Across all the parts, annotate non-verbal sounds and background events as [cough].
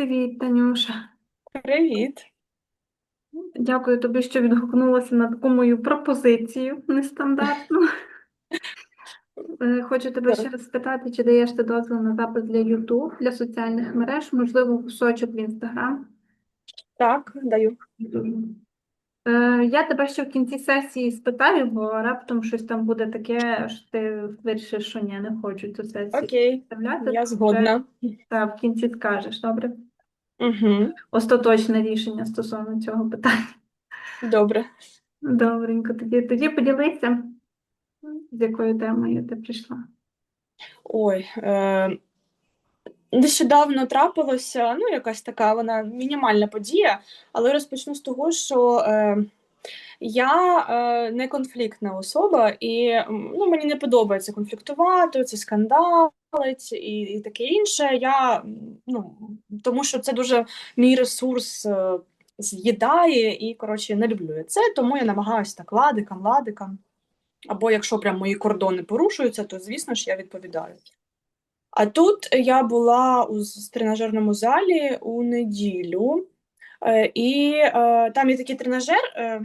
Привіт, Танюша. Привіт. Дякую тобі, що відгукнулася на таку мою пропозицію нестандартну. Е, Хочу тебе ще раз спитати, чи даєш ти дозвіл на запис для YouTube, для соціальних мереж, можливо, кусочок в Instagram. Так, даю. Е, Я тебе ще в кінці сесії спитаю, бо раптом щось там буде таке, що ти вирішиш, що ні, не хочу цю сесію Окей, вставляти. я згодна. Так, в кінці скажеш, добре? Угу. Остаточне рішення стосовно цього питання. Добре. Добренько, тоді, тоді поділися, з якою темою ти прийшла. Ой, е, нещодавно трапилося, ну, якась така вона мінімальна подія, але розпочну з того, що е, я е, не конфліктна особа, і ну, мені не подобається конфліктувати, це скандалить і, і таке інше. Я, ну, тому що це дуже мій ресурс е, з'їдає, і коротше, не люблю це, тому я намагаюся так ладикам, ладикам. Або якщо прям мої кордони порушуються, то звісно ж я відповідаю. А тут я була у тренажерному залі у неділю, е, і е, там є такий тренажер, е,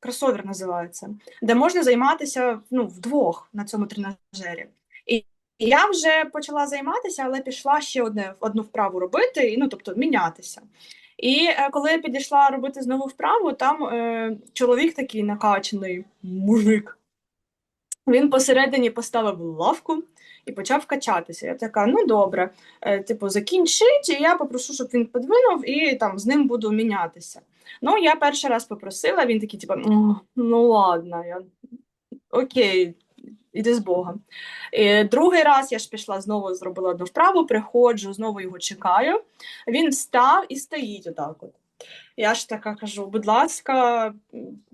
кросовер називається, де можна займатися ну, вдвох на цьому тренажері. І я вже почала займатися, але пішла ще одне, одну вправу робити, і, ну, тобто мінятися. І е, коли я підійшла робити знову вправу, там е, чоловік такий накачаний мужик. Він посередині поставив лавку і почав качатися. Я така, ну добре, е, типу, закінчить, і я попрошу, щоб він подвинув, і там з ним буду мінятися. Ну, я перший раз попросила, він такий, типу, «Ну, ладно, я... окей, іди з Богом. І другий раз я ж пішла знову, зробила одну вправу, приходжу, знову його чекаю. Він встав і стоїть отак. От. Я ж така кажу, будь ласка,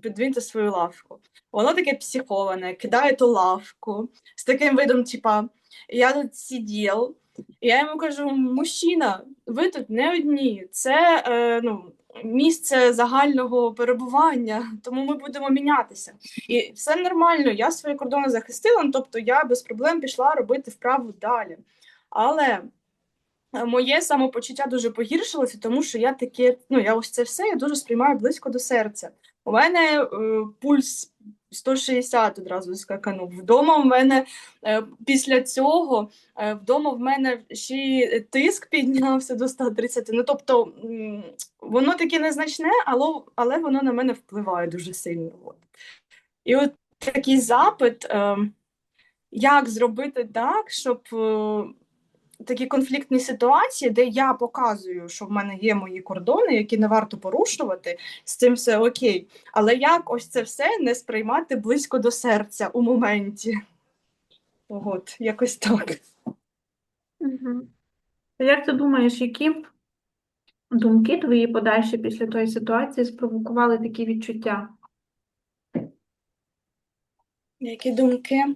підвиньте свою лавку. Воно таке психоване, кидає ту лавку з таким видом, типа, я тут сидів, я йому кажу: мужчина, ви тут не одні, це е, ну, місце загального перебування, тому ми будемо мінятися. І все нормально, я свої кордони захистила, ну, тобто я без проблем пішла робити вправу далі. Але е, моє самопочуття дуже погіршилося, тому що я таке, ну я ось це все я дуже сприймаю близько до серця. У мене е, пульс 160 одразу скаканув. Вдома в мене е, після цього е, вдома в мене ще й тиск піднявся до 130. Ну тобто воно таке незначне, але, але воно на мене впливає дуже сильно. От. І от такий запит, е, як зробити так, щоб е, такі конфліктні ситуації, де я показую, що в мене є мої кордони, які не варто порушувати, з цим все окей. Але як ось це все не сприймати близько до серця у моменті? От, якось так. Угу. Як ти думаєш, які думки твої подальші після тої ситуації спровокували такі відчуття? Які думки?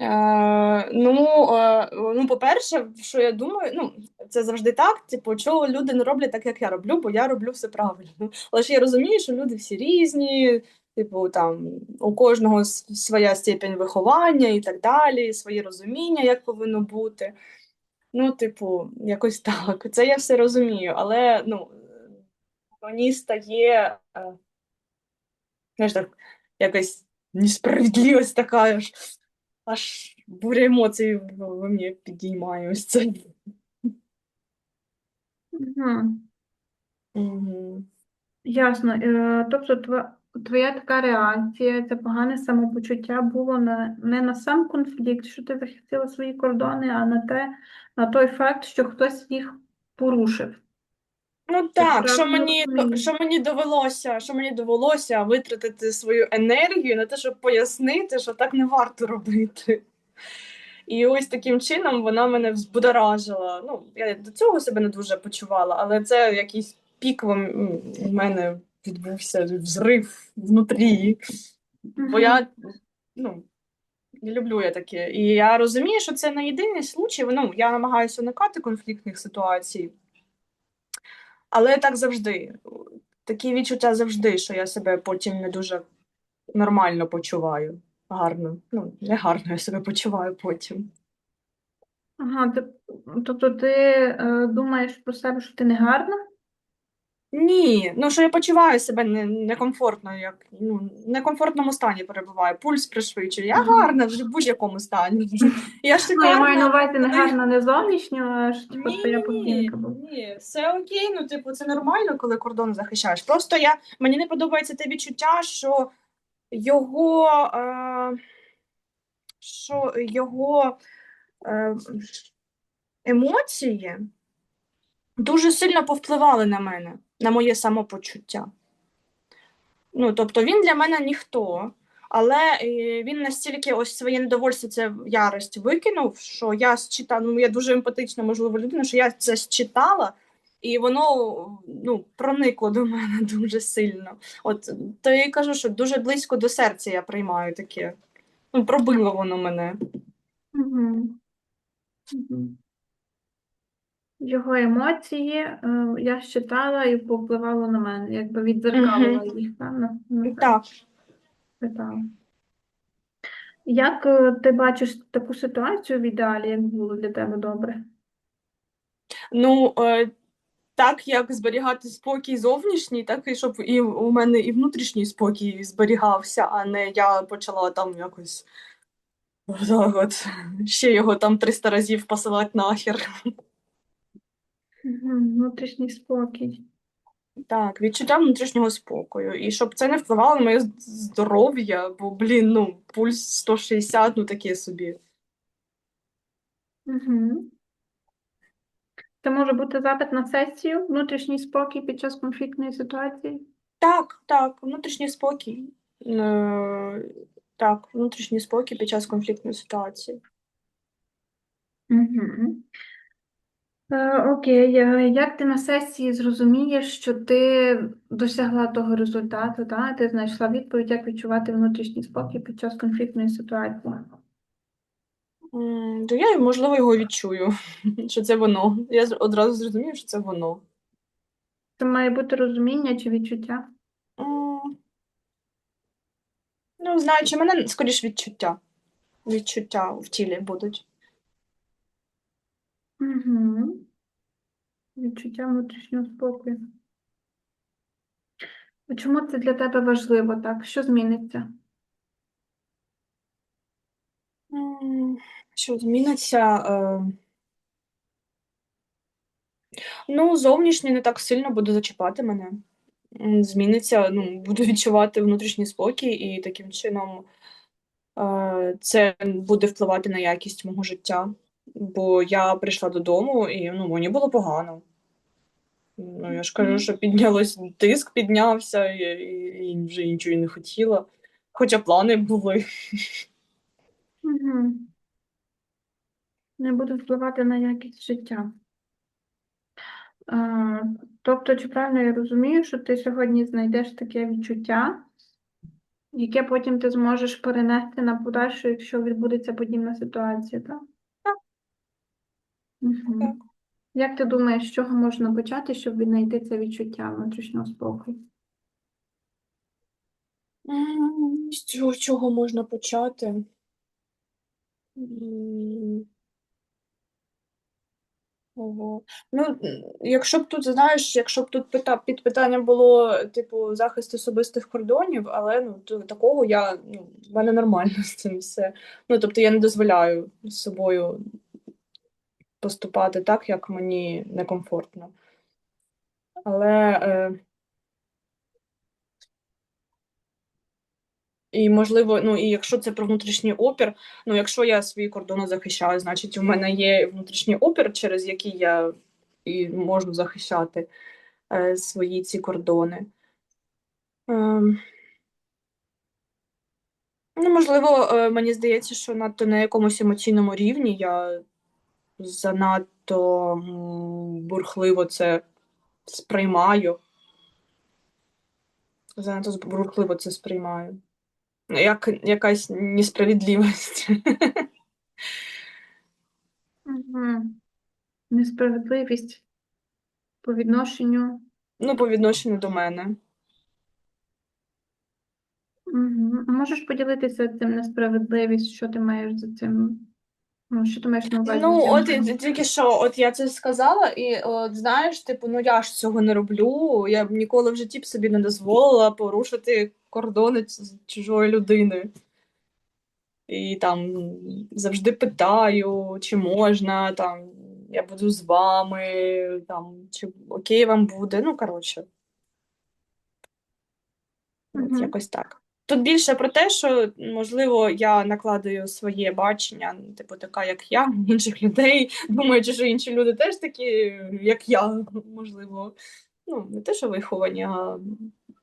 Е, ну, ну, по-перше, що я думаю, ну, це завжди так, типу, чого люди не роблять так, як я роблю, бо я роблю все правильно. [laughs] Але ж я розумію, що люди всі різні, типу, там, у кожного своя степень виховання і так далі, своє розуміння, як повинно бути. Ну, типу, якось [laughs] так. Це я все розумію, але ну, мені стає, е, знаєш, так, якась несправедливість така аж буря емоцій в в мені підіймає ось це. Угу. Ясно. Е, Тобто тва- твоя така реакція, це погане самопочуття було на, не на сам конфлікт, що ти захистила свої кордони, а на те, на той факт, що хтось їх порушив. Ну так, що правильно мені, розумію? що мені довелося, що мені довелося витратити свою енергію на те, щоб пояснити, що так не варто робити. І ось таким чином вона мене взбудоражила. Ну, я до цього себе не дуже почувала, але це якийсь пік в мене відбувся взрив внутрі. Бо я ну, не люблю я таке. І я розумію, що це не єдиний случай. Ну, я намагаюся уникати конфліктних ситуацій. Але так завжди. Такі відчуття завжди, що я себе потім не дуже нормально почуваю. Гарно. Ну, не гарно я себе почуваю потім. Ага, тобто ти е, думаєш про себе, що ти не гарна? Ні, ну що я почуваю себе не- некомфортно, як ну, в некомфортному стані перебуваю, пульс пришвидшує. Я Мгм. гарна вже в будь-якому стані. [laughs] Я Ну, я маю на шикарна. увазі не гарна не зовнішньо, а ж типу твоя Ні, поведінка була. ні, все окей, ну типу, це нормально, коли кордон захищаєш. Просто я мені не подобається те відчуття, що його, е, що його е, емоції дуже сильно повпливали на мене, на моє самопочуття. Ну, тобто він для мене ніхто, але е, він настільки ось своє недовольство, це ярость викинув, що я считала, ну я дуже емпатична, можливо, людина, що я це считала, і воно ну, проникло до мене [laughs] дуже сильно. От то я й кажу, що дуже близько до серця я приймаю таке. Ну, пробило воно мене. Угу. Угу. Його емоції е, я считала і повпливало на мене, якби відзеркалила їх, певно. Ну, Так. питала. Як е, ти бачиш таку ситуацію в ідеалі, як було для тебе добре? Ну, е, так як зберігати спокій зовнішній, так і щоб і у мене і внутрішній спокій зберігався, а не я почала там якось так от, ще його там 300 разів посилати нахер. Внутрішній спокій. Так, відчуття внутрішнього спокою. І щоб це не впливало на моє здоров'я, бо, блін, ну, пульс 160, ну таке собі. Угу. Це може бути запит на сесію, внутрішній спокій під час конфліктної ситуації? Так, так, внутрішній спокій. Е, так, внутрішній спокій під час конфліктної ситуації. Угу. Е, окей, е, як ти на сесії зрозумієш, що ти досягла того результату, та? Ти знайшла відповідь, як відчувати внутрішній спокій під час конфліктної ситуації? То я, можливо, його відчую, [laughs] що це воно. Я одразу зрозумію, що це воно. Це має бути розуміння чи відчуття? Ну, знаючи мене, скоріш відчуття. Відчуття в тілі будуть. Угу. Відчуття внутрішнього спокою. А Чому це для тебе важливо так? Що зміниться? Що зміниться? Е, Ну, зовнішнє не так сильно буде зачіпати мене. М, Зміниться, ну, буду відчувати внутрішній спокій, і таким чином е, це буде впливати на якість мого життя. Бо я прийшла додому і ну, мені було погано. Ну, я ж кажу, що піднялось, тиск піднявся, і, і, і вже нічого і не хотіла. Хоча плани були. Угу. Не буде впливати на якість життя. Тобто, чи правильно я розумію, що ти сьогодні знайдеш таке відчуття, яке потім ти зможеш перенести на подальше, якщо відбудеться подібна ситуація, так? Так. Угу. Так. Як ти думаєш, з чого можна почати, щоб віднайти це відчуття внутрішнього спокою? З чого, чого можна почати? Ого. Ну, якщо б тут, знаєш, якщо б тут пита, під питанням було, типу, захист особистих кордонів, але ну, такого я, ну, в мене нормально [laughs] з цим все. Ну, тобто я не дозволяю з собою поступати так, як мені некомфортно. Але е, і можливо, ну і якщо це про внутрішній опір, ну якщо я свої кордони захищаю, значить у мене є внутрішній опір, через який я і можу захищати е, свої ці кордони. Ем, ну, можливо, е, мені здається, що надто на якомусь емоційному рівні я занадто бурхливо це сприймаю. Занадто бурхливо це сприймаю. Як якась несправедливість. Угу. Несправедливість по відношенню. Ну, по відношенню до мене. Угу. Можеш поділитися цим несправедливість, що ти маєш за цим Ну, що ти маєш на увазі? Ну, от і тільки що, от я це сказала, і от знаєш, типу, ну я ж цього не роблю. Я б ніколи в житті б собі не дозволила порушити кордони ц- чужої людини. І там завжди питаю, чи можна, там я буду з вами, там, чи окей вам буде. Ну, коротше, от Мгм. якось так. Тут більше про те, що, можливо, я накладаю своє бачення, типу, така, як я, інших людей, [laughs] думаючи, що інші люди теж такі, як я, можливо. Ну, не те, що виховані, а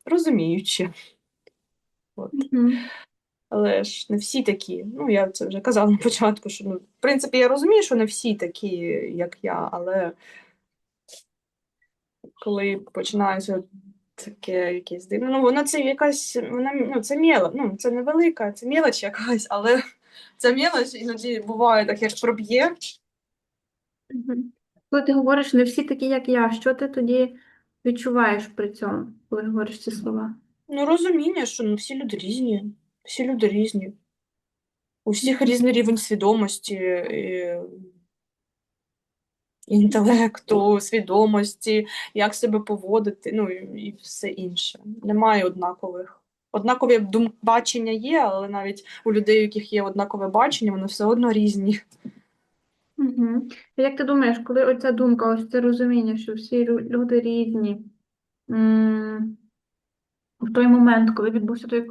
розуміючі. От. Але ж не всі такі. Ну, я це вже казала на початку, що ну, в принципі я розумію, що не всі такі, як я, але коли починається таке якесь дивне, ну воно це якась, вона, ну, це мєла, ну, це невелика, це мілоч якась, але [laughs] ця мілоч іноді буває так, як проб'є. Коли ти говориш не всі такі, як я, що ти тоді відчуваєш при цьому, коли говориш ці слова? Ну, розуміння, що ну, всі люди різні, всі люди різні. У всіх різний рівень свідомості, і... інтелекту, свідомості, як себе поводити, ну і, все інше. Немає однакових. Однакові дум... бачення є, але навіть у людей, у яких є однакове бачення, вони все одно різні. Угу. Як ти думаєш, коли оця думка, ось це розуміння, що всі люди різні, в той момент, коли відбувся той,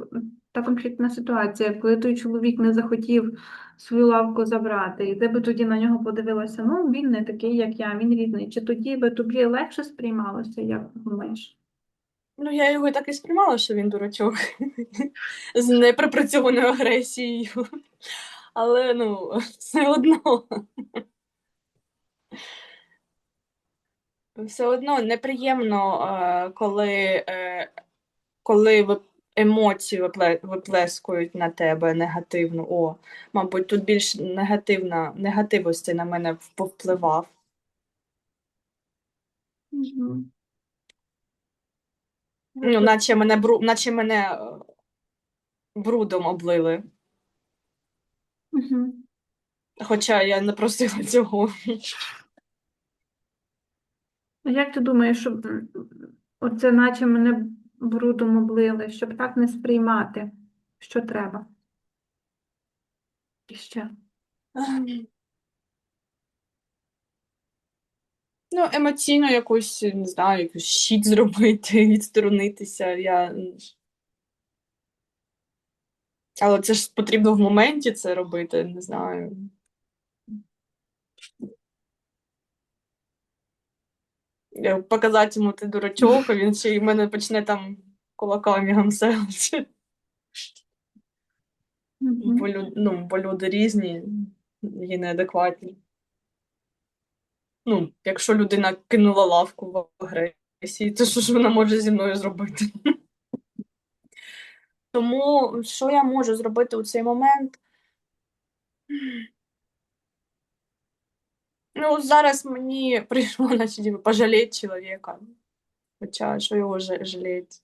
та конфліктна ситуація, коли той чоловік не захотів свою лавку забрати, і ти би тоді на нього подивилася, ну він не такий, як я, він різний. Чи тоді би тобі легше сприймалося, як думаєш? Ну, я його так і сприймала, що він дурачок [laughs] з неприпрацьованою агресією. Але ну, все одно. Все одно неприємно, е, коли, е, коли ви- емоції виплескують на тебе негативно. О, мабуть, тут більш негативна, негативності на мене вп- повпливав. Угу. Ну, наче мене, бру, наче мене е, брудом облили. Угу. Хоча я не просила цього. Як ти думаєш, щоб м, оце наче мене брудом облили, щоб так не сприймати, що треба? І ще. Ну, емоційно якусь, не знаю, якусь щит зробити, [laughs] відсторонитися. Я... Але це ж потрібно в моменті це робити, не знаю. Показати йому ти дурачок, а він ще й мене почне там кулаками гамселити. Бо, лю... ну, бо люди різні і неадекватні. Ну, якщо людина кинула лавку в агресії, то що ж вона може зі мною зробити? Тому що я можу зробити у цей момент? Ну, зараз мені [laughs] прийшло, наче типу, пожаліти чоловіка. Хоча що його же- жаліти?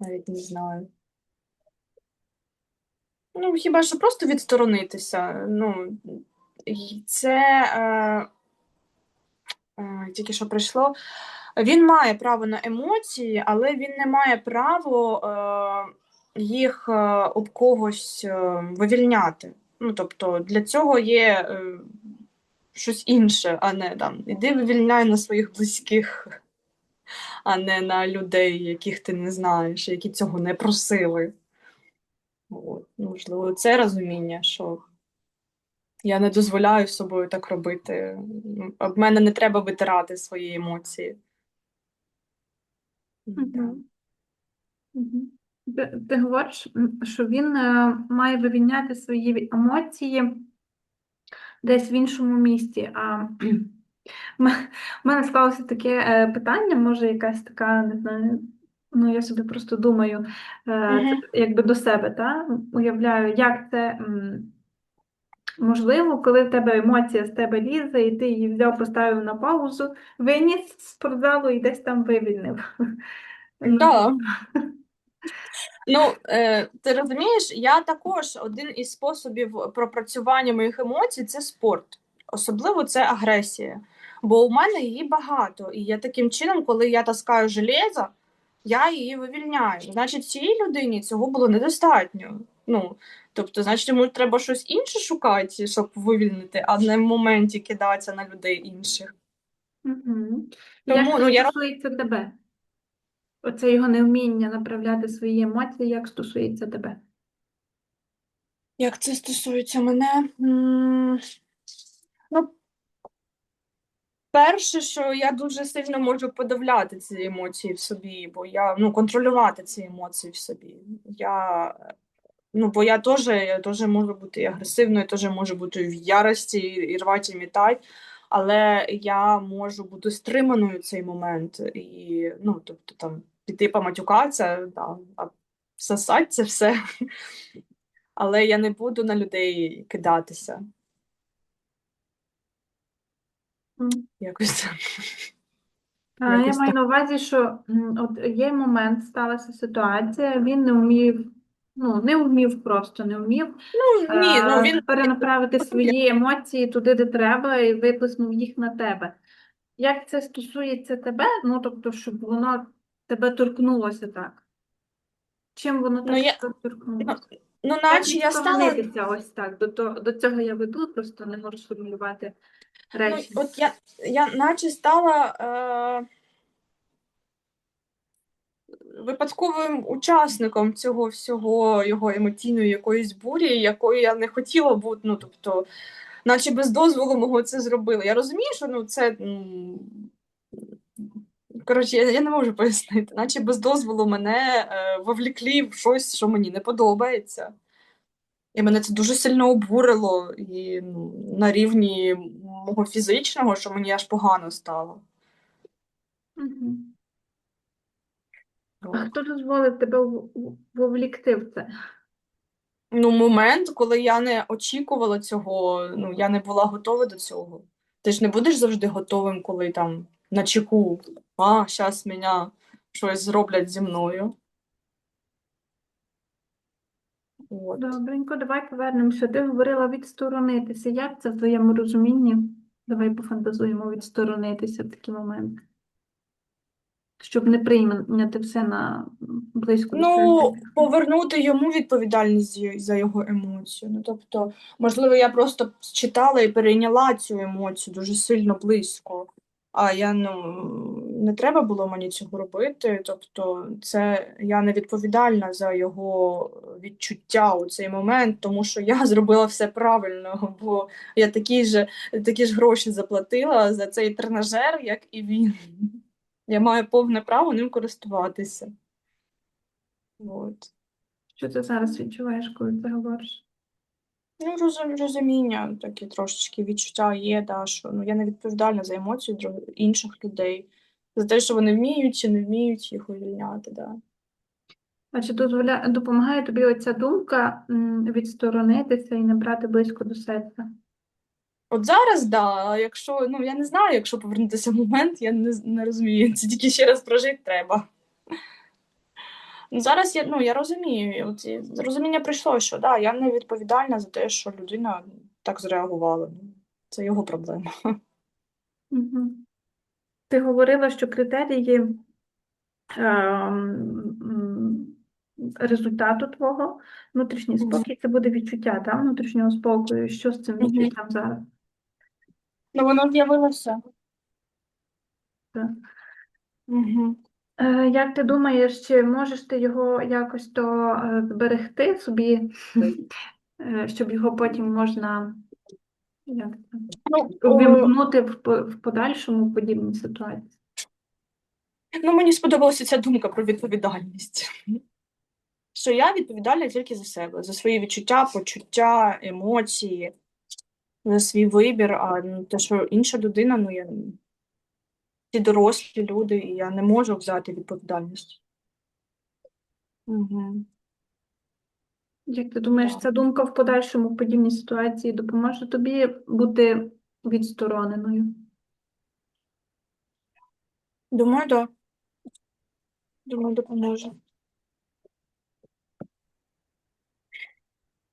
Навіть не знаю. Ну, хіба що просто відсторонитися. Ну, це е, е, тільки що прийшло. Він має право на емоції, але він не має права е, їх е, об когось е, вивільняти. Ну, тобто для цього є е, щось інше, а не там іди вивільняй на своїх близьких, а не на людей, яких ти не знаєш, які цього не просили. От, можливо, це розуміння, що я не дозволяю з собою так робити. Об мене не треба витирати свої емоції. Да. Мгм. Мгм. Ти, ти говориш, що він е, має вивільняти свої емоції десь в іншому місці. А [clears throat] в мене склалося таке е, питання, може, якась така, не знаю, ну я собі просто думаю, е, якби до себе, та? Уявляю, як це можливо, коли в тебе емоція з тебе лізе, і ти її взяв, поставив на паузу, виніс з спортзалу і десь там вивільнив. [laughs] Да. [laughs] Ну, е, ти розумієш, я також один із способів пропрацювання моїх емоцій це спорт. Особливо це агресія. Бо у мене її багато. І я таким чином, коли я таскаю железо, я її вивільняю. Значить, цій людині цього було недостатньо. Ну, тобто, значить, йому треба щось інше шукати, щоб вивільнити, а не в моменті кидатися на людей інших. Угу. Тому, Як ну, це я- стосується тебе? Оце його невміння направляти свої емоції, як стосується тебе? Як це стосується мене? Ну, перше, що я дуже сильно можу подавляти ці емоції в собі, бо я ну, контролювати ці емоції в собі. Я, ну, бо я теж, я теж можу бути агресивною, теж можу бути в ярості і, рвати, і мітати, але я можу бути стриманою в цей момент. І, ну, тобто, там, піти поматюкатися, да, а це все. Але я не буду на людей кидатися. Якось так. А, я Якось маю так. на увазі, що от є момент, сталася ситуація, він не вмів, ну, не вмів просто, не вмів Ну, ні, ну він перенаправити свої емоції туди, де треба, і виплеснув їх на тебе. Як це стосується тебе, ну, тобто, щоб воно тебе торкнулося так? Чим воно Ну, я- торкнулося? ну, наче я стала. ось так? До, того, до цього я веду, просто не можу сформулювати Ну, речі. от я, я наче стала е, випадковим учасником цього всього його емоційної якоїсь бурі, якої я не хотіла бути. Ну, тобто, наче без дозволу мого це зробили. Я розумію, що ну, це. м, Коротше, я, я не можу пояснити, наче без дозволу мене е, вовліклі в щось, що мені не подобається. І мене це дуже сильно обурило і ну, на рівні мого фізичного, що мені аж погано стало. Мгм. А хто дозволив тебе вовлікти в це? Ну, момент, коли я не очікувала цього, ну, я не була готова до цього. Ти ж не будеш завжди готовим, коли там на чеку, а, зараз мене щось зроблять зі мною. От. Добренько, давай повернемося. Ти говорила відсторонитися. Як це в твоєму розумінні? Давай пофантазуємо відсторонитися в такі моменти. Щоб не прийняти все на близько Ну, повернути йому відповідальність за- за його емоцію. Ну, тобто, можливо, я просто читала і перейняла цю емоцію дуже сильно близько. А я ну не треба було мені цього робити. Тобто, це я не відповідальна за його відчуття у цей момент, тому що я [laughs] зробила все правильно, бо я такі ж, такі ж гроші заплатила за цей тренажер, як і він. [laughs] Я маю повне право ним користуватися. От. Що ти зараз відчуваєш, коли ти говориш? Ну, розум- розуміння, такі трошечки відчуття є, да, що ну, я не відповідальна за емоції друг- інших людей, за те, що вони вміють чи не вміють їх увільняти. Да. А чи дозволя... допомагає тобі оця думка м, відсторонитися і не брати близько до серця? От зараз, да, а якщо, ну, я не знаю, якщо повернутися в момент, я не, з- не розумію, це тільки ще раз прожити треба. Зараз я, ну, я розумію, от, і розуміння прийшло, що да, я не відповідальна за те, що людина так зреагувала. Це його проблема. Угу. Ти говорила, що критерії м, результату твого внутрішній спокій це буде відчуття та, внутрішнього спокою. Що з цим відчуттям зараз? Ну, воно з'явилося. Так. Угу. Е, Як ти думаєш, чи можеш ти його якось то е, зберегти собі, е, щоб його потім можна як Ну, увімкнути в, в подальшому в подібній ситуації? Ну, мені сподобалася ця думка про відповідальність. Що я відповідальна тільки за себе, за свої відчуття, почуття, емоції, за свій вибір, а те, що інша людина, ну я ці дорослі люди, і я не можу взяти відповідальність. Угу. Як ти думаєш, ця думка в подальшому в подібній ситуації допоможе тобі бути відстороненою? Думаю, так. Да. Думаю, допоможе.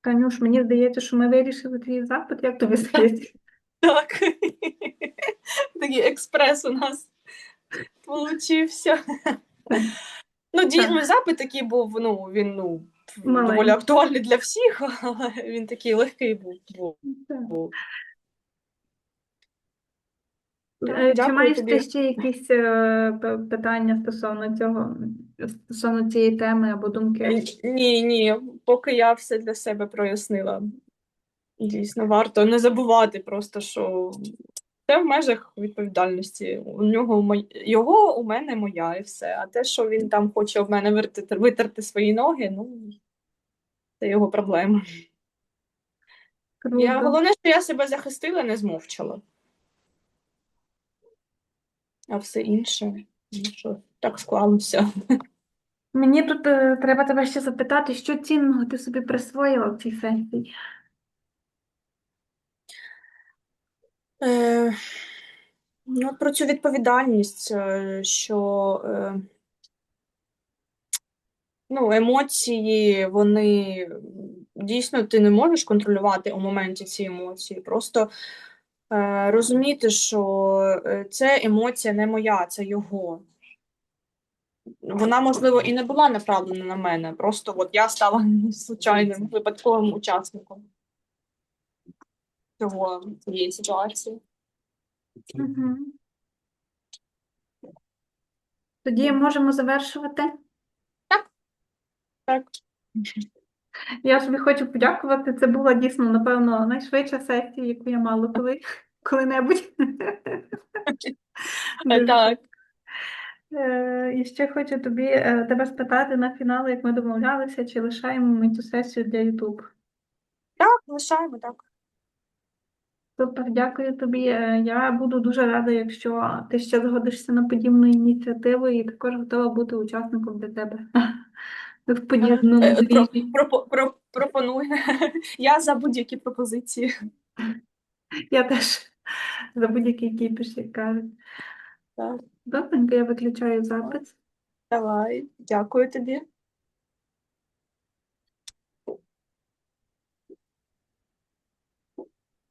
Танюш, мені здається, що ми вирішили твій запит. Як тобі [laughs] здається? Так. Такий експрес у нас получився. Ну, дійсно, запит такий був, ну, він ну, доволі актуальний для всіх, але він такий легкий був. був. Був. Так, Е, Чи маєш ти ще якісь е, питання стосовно цього, стосовно цієї теми або думки? Ні, ні, поки я все для себе прояснила. Дійсно, варто не забувати просто, що це в межах відповідальності. У нього мой- його у мене моя і все. А те, що він там хоче в мене витерти, витерти свої ноги, ну це його проблема. Круто. Я, головне, що я себе захистила, не змовчала. А все інше, ну що, так склалося. Мені тут е, треба тебе ще запитати, що цінного ти собі присвоїла в цій сесії? Е, ну, про цю відповідальність, е, що е, ну, емоції, вони дійсно ти не можеш контролювати у моменті ці емоції. Просто розуміти, що це емоція не моя, це його. Вона, можливо, і не була направлена на мене. Просто от я стала [laughs] случайним випадковим учасником цього цієї ситуації. Угу. Тоді можемо завершувати. Так. Так. Я тобі хочу подякувати. Це була дійсно, напевно, найшвидша сесія, яку я мала коли, коли-небудь. Так. Е, І ще хочу тобі е, тебе спитати на фінал, як ми домовлялися, чи лишаємо ми цю сесію для YouTube. Так, лишаємо так. Супер, дякую тобі. Е, Я буду дуже рада, якщо ти ще згодишся на подібну ініціативу і також готова бути учасником для тебе [laughs] в подібному Е, про- про- Пропоную. [laughs] Я за будь-які пропозиції. [laughs] Я теж за будь-який кіпіш, як кажуть. Добренько, я виключаю запис. Давай, дякую тобі.